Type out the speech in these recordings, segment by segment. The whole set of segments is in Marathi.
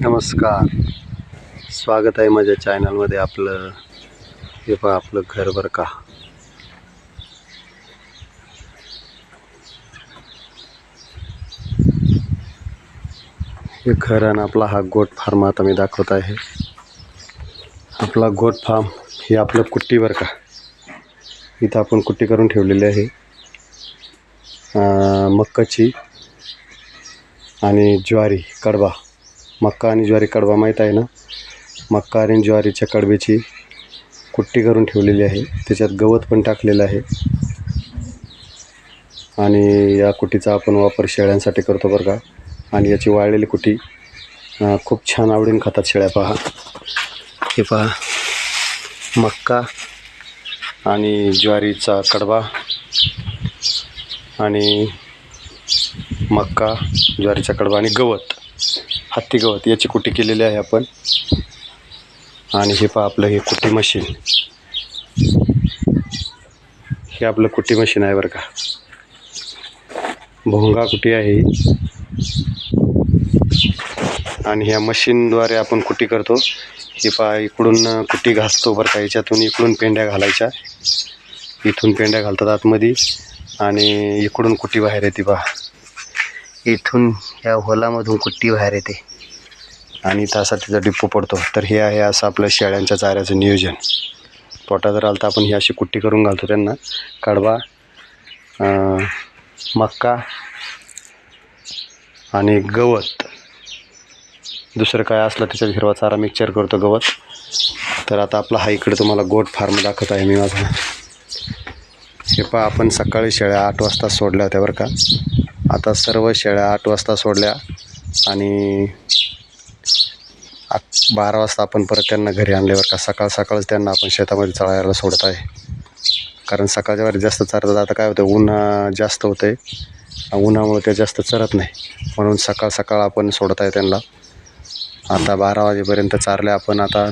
नमस्कार. स्वागत आहे माझ्या चॅनलमध्ये आपलं. हे पहा आपलं घर बरं का. हे घर आणि आपला हा गोट फार्म आता मी दाखवत आहे. आपला गोट फार्म हे आपलं कुट्टी बरं का. इथं आपण कुट्टी करून ठेवलेली आहे. मक्काची. आणि ज्वारी कडबा मक्का आणि ज्वारी कडबा माहीत आहे ना? मक्का आणि ज्वारीच्या कडब्याची कुट्टी करून ठेवलेली आहे. त्याच्यात गवत पण टाकलेलं आहे. आणि या कुटीचा आपण वापर शेळ्यांसाठी करतो बरं का. आणि याची वाळलेली कुटी खूप छान आवडीन खातात शेळ्या. पहा. हे पहा. मक्का आणि ज्वारीचा कडबा आणि मक्का ज्वारीचा कडवा आणि गवत हत्ती गवत याची कुटी केलेली आहे आपण. आणि हे पहा आपलं हे कुटी मशीन. हे आपलं कुटी मशीन आहे बरं का. भोंगा कुटी आहे आणि ह्या मशीनद्वारे आपण कुटी करतो. हे पहा इकडून कुटी घासतो बरं का याच्यातून इकडून पेंड्या घालायच्या. इथून पेंड्या घालतात आतमध्ये. आणि इकडून कुटी बाहेर येते पहा. इथून ह्या होलामधून कुट्टी बाहेर येते. आणि इथं तिचा डिप्पो पडतो. तर हे आहे असं आपलं शेळ्यांच्या चाऱ्याचं नियोजन. पोटा जर आलं तर आपण ही अशी कुट्टी करून घालतो त्यांना. कडवा मक्का आणि गवत. दुसरं काय असलं त्याच्यात हिरवा चारा मिक्सचर करतो गवत. तर आता आपला हा इकडे तुम्हाला गोट फार्म दाखवत आहे मी माझा. हे पहा आपण सकाळी शेळ्या आठ वाजता सोडल्या होत्या बरं का. आता सर्व शेळ्या आठ वाजता सोडल्या आणि आठ बारा वाजता आपण परत त्यांना घरी आणल्यावर का. सकाळ सकाळच त्यांना आपण शेतामध्ये चळायला सोडत आहे. कारण सकाळच्या वारी जास्त चरतात. आता काय होतं ऊन जास्त होतं आहे उन्हामुळे ते जास्त चरत नाही. म्हणून सकाळ सकाळ आपण सोडत आहे त्यांना. आता बारा वाजेपर्यंत चारले आपण. आता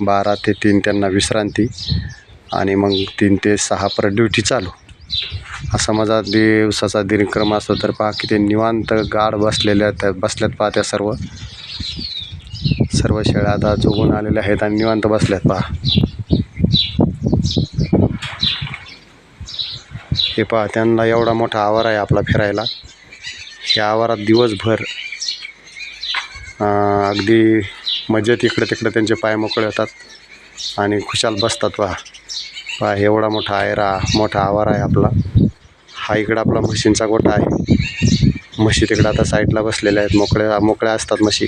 बारा ते तीन त्यांना विश्रांती. आणि मग तीन ते सहा परत ड्युटी चालू. असा माझा दिवसाचा दिनक्रम असतो तर पहा किती निवांत गाढ बसलेल्या त्या बसल्यात पहा त्या सर्व. सर्व शेळ्या आता जोगून आलेल्या आहेत आणि निवांत बसल्यात पहा. हे पहा त्यांना एवढा मोठा आवार आहे आपला फिरायला. ह्या आवारात दिवसभर अगदी मजेत इकडे तिकडे त्यांचे पाय मोकळे होतात आणि खुशाल बसतात पहा. पहा एवढा मोठा आयरा मोठा आवार आहे आपला. हा इकडं आपला म्हशींचा गोठा आहे. म्हशी तिकडं आता साईडला बसलेल्या आहेत. मोकळ्या मोकळ्या असतात म्हशी.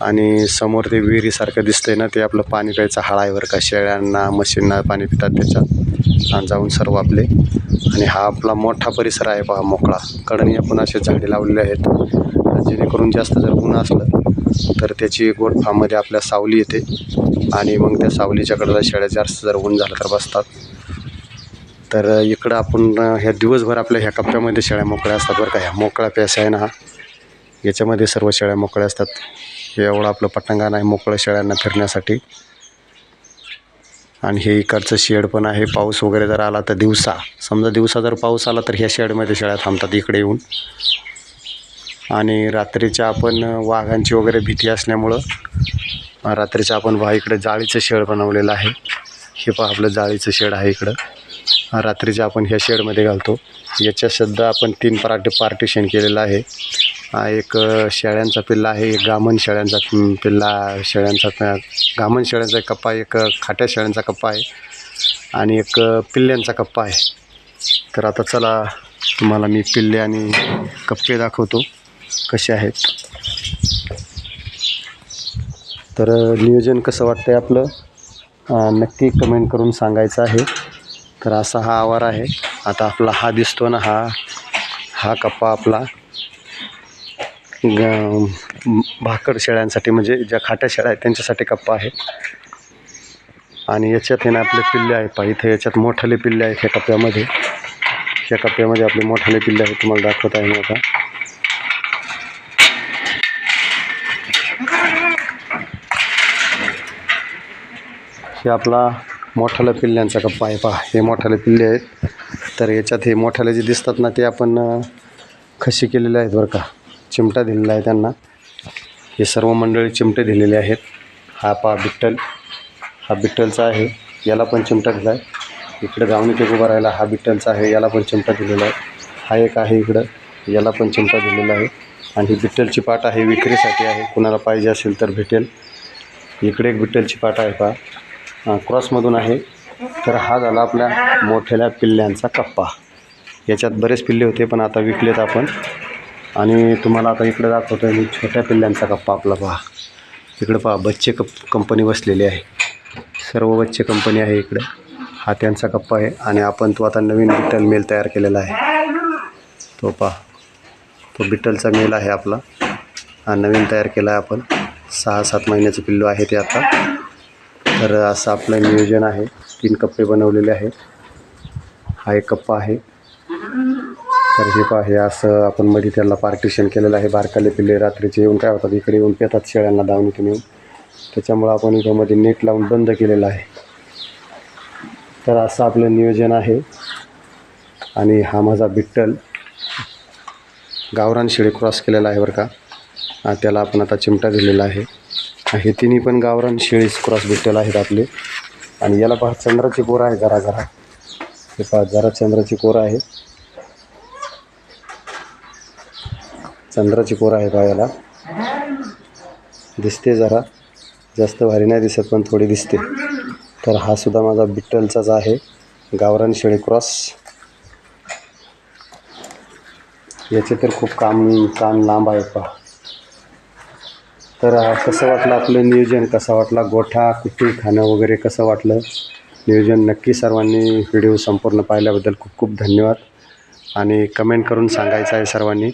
आणि समोर ते विहिरीसारखं दिसतंय ना ते आपलं पाणी प्यायचं हाळा आहे का. शेळ्यांना म्हशींना पाणी पितात त्याच्यात. आणि जाऊन सर्व आपले. आणि हा आपला मोठा परिसर आहे पहा मोकळा. कडणी आपण असे झाडे लावलेले आहेत. जेणेकरून जास्त जर ऊन असलं तर त्याची गोठफामध्ये आपल्या सावली येते. आणि मग त्या सावलीच्याकडला शेळ्या जास्त जर ऊन झालं तर बसतात. तर इकडं आपण ह्या दिवसभर आपल्या ह्या कप्प्यामध्ये शेळ्या मोकळ्या असतात बरं का. ह्या मोकळा प्यास आहे ना हा याच्यामध्ये सर्व शेळ्या मोकळ्या असतात. हे एवढं आपलं पटांगण आहे मोकळं शेळ्यांना फिरण्यासाठी. आणि हे इकडचं शेड पण आहे. पाऊस वगैरे जर आला तर दिवसा समजा दिवसा जर पाऊस आला तर ह्या शेडमध्ये शेळ्या थांबतात इकडे येऊन. आणि रात्रीच्या आपण वाघांची वगैरे भीती असल्यामुळं अं, रात्रीचं आपण बा इकडे जाळीचं शेड बनवलेलं आहे. हे पहा आपलं जाळीचं शेड आहे इकडं. रात्रीच्या आपण ह्या शेडमध्ये घालतो. याच्यासुद्धा आपण तीन पराठे पार्टिशन केलेलं आहे. हा एक शेळ्यांचा पिल्ला आहे एक गामण शेळ्यांचा पिल्ला शेळ्यांचा गामण शेळ्यांचा एक कप्पा एक खाट्या शेळ्यांचा कप्पा आहे आणि एक पिल्ल्यांचा कप्पा आहे. तर आता चला तुम्हाला मी पिल्ले आणि कप्पे दाखवतो कसे आहेत. तर नियोजन कसं वाटतं आहे आपलं नक्की कमेंट करून सांगायचं आहे. तर असा हा आवार आहे. आता आपला हा दिसतो ना हा हा कप्पा आपला. ग भाकड शेळ्यांसाठी म्हणजे ज्या खाट्या शेळ्या आहेत त्यांच्यासाठी कप्पा आहे. आणि याच्यात हे ना आपले पिल्ले आहेत पा इथे याच्यात मोठाले पिल्ले आहेत ह्या कप्प्यामध्ये. ह्या कप्प्यामध्ये आपले मोठाले पिल्ले आहेत तुम्हाला दाखवत आहे मी आता. हे आपला मोठाल्या पिल्ल्यांचा कप्पा आहे. पहा हे मोठाले पिल्ले आहेत. तर याच्यात हे मोठाले जे दिसतात ना ते आपण खशी केलेले आहेत बरं का. चिमटा दिलेला आहे त्यांना. हे सर्व मंडळी चिमटे दिलेले आहेत. हा पहा बिट्टल. हा बिट्टलचा आहे. याला पण चिमटा दिला आहे. इकडे गावणी ते उभा राहिला हा बिट्टलचा आहे. याला पण चिमटा दिलेला आहे. हा एक आहे इकडं. याला पण चिमटा दिलेला आहे. आणि ही बिट्टलची पाट आहे विक्रीसाठी आहे. कुणाला पाहिजे असेल तर भेटेल. इकडे एक बिट्टलची पाट आहे पहा. क्रॉसमधून आहे. तर हा झाला आपल्या मोठ्याल्या पिल्ल्यांचा कप्पा. याच्यात बरेच पिल्ले होते पण आता विकलेत आपण. आणि तुम्हाला आता इकडे दाखवतो मी छोट्या पिल्ल्यांचा कप्पा आपला पहा. इकडं पहा बच्चे कप कंपनी बसलेली आहे. सर्व बच्चे कंपनी आहे इकडं. हा त्यांचा कप्पा आहे आणि आपण तो आता नवीन बिट्टल मेल तयार केलेला आहे. तो पहा. तो बिट्टलचा मेल आहे आपला. हा नवीन तयार केला आहे आपण. सहा सात महिन्याचं पिल्लू आहे ते आता. तर असं आपलं नियोजन आहे. तीन कप्पे बनवलेले आहेत. हा एक कप्पा आहे. तर हे पहा हे असं आपण मध्ये त्याला पार्टिशन केलेलं आहे. बारकाले पिल्ले रात्रीचे येऊन काय होतात? इकडे येऊन पेतात शेळ्यांना दावणीतून येऊन. त्याच्यामुळं आपण इथं मध्ये नेट लावून बंद केलेलं आहे. तर असं आपलं नियोजन आहे. आणि हा माझा बिट्टल गावरान शेळी क्रॉस केलेला आहे बरं का. त्याला आपण आता चिमटा दिलेला आहे. हे तिन्ही पण गावरान शेळीस क्रॉस बिट्टल आहेत आपले. आणि याला पहा चंद्राची कोर आहे जरा जरा. हे पहा जरा चंद्राची कोर आहे चंद्राची कोर आहे पहा याला. दिसते जरा. जास्त भारी नाही दिसत पण थोडी दिसते. तर हा सुद्धा माझा बिट्टलचाच आहे. गावरान शेळी क्रॉस. याचे तर खूप काम कान लांब आहे पहा. तर कसं वाटलं आपलं नियोजन? कसं वाटला गोठा कुट्टी खाणं वगैरे कसं वाटलं? नियोजन नक्की सर्वांनी व्हिडिओ संपूर्ण पाहिल्याबद्दल खूप खूप धन्यवाद. आणि कमेंट करून सांगायचं आहे सर्वांनी.